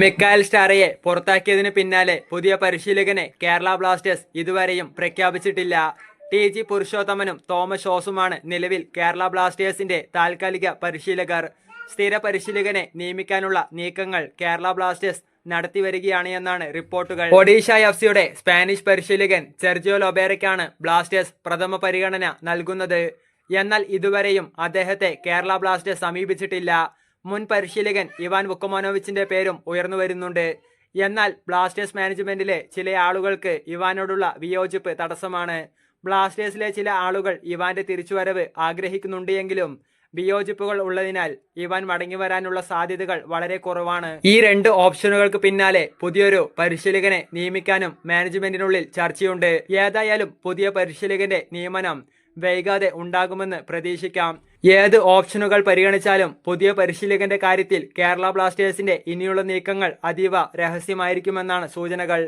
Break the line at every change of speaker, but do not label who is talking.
മിക്കായൽ സ്റ്റാറയെ പുറത്താക്കിയതിന് പിന്നാലെ പുതിയ പരിശീലകനെ കേരള ബ്ലാസ്റ്റേഴ്സ് ഇതുവരെയും പ്രഖ്യാപിച്ചിട്ടില്ല. ടി ജി പുരുഷോത്തമനും തോമസ് ഷോസുമാണ് നിലവിൽ കേരള ബ്ലാസ്റ്റേഴ്സിന്റെ താൽക്കാലിക പരിശീലകർ. സ്ഥിര പരിശീലകനെ നിയമിക്കാനുള്ള നീക്കങ്ങൾ കേരള ബ്ലാസ്റ്റേഴ്സ് നടത്തിവരികയാണ് എന്നാണ് റിപ്പോർട്ടുകൾ. ഒഡീഷ എഫ് സിയുടെ സ്പാനിഷ് പരിശീലകൻ സെർജിയോ ലൊബേറയ്ക്കാണ് ബ്ലാസ്റ്റേഴ്സ് പ്രഥമ പരിഗണന നൽകുന്നത്. എന്നാൽ ഇതുവരെയും അദ്ദേഹത്തെ കേരള ബ്ലാസ്റ്റേഴ്സ് സമീപിച്ചിട്ടില്ല. മുൻ പരിശീലകൻ ഇവാൻ വുക്കമാനോവിച്ചിന്റെ പേരും ഉയർന്നു വരുന്നുണ്ട്. എന്നാൽ ബ്ലാസ്റ്റേഴ്സ് മാനേജ്മെന്റിലെ ചില ആളുകൾക്ക് ഇവാനോടുള്ള വിയോജിപ്പ് തടസ്സമാണ്. ബ്ലാസ്റ്റേഴ്സിലെ ചില ആളുകൾ ഇവാന്റെ തിരിച്ചുവരവ് ആഗ്രഹിക്കുന്നുണ്ടെങ്കിലും വിയോജിപ്പുകൾ ഉള്ളതിനാൽ ഇവാൻ മടങ്ങി വരാനുള്ള സാധ്യതകൾ വളരെ കുറവാണ്. ഈ രണ്ട് ഓപ്ഷനുകൾക്ക് പിന്നാലെ പുതിയൊരു പരിശീലകനെ നിയമിക്കാനും മാനേജ്മെന്റിനുള്ളിൽ ചർച്ചയുണ്ട്. ഏതായാലും പുതിയ പരിശീലകന്റെ നിയമനം വൈകാതെ ഉണ്ടാകുമെന്ന് പ്രതീക്ഷിക്കാം. ഏത് ഓപ്ഷനുകൾ പരിഗണിച്ചാലും പുതിയ പരിശീലകന്റെ കാര്യത്തിൽ കേരള ബ്ലാസ്റ്റേഴ്സിന്റെ ഇനിയുള്ള നീക്കങ്ങൾ അതീവ രഹസ്യമായിരിക്കുമെന്നാണ് സൂചനകൾ.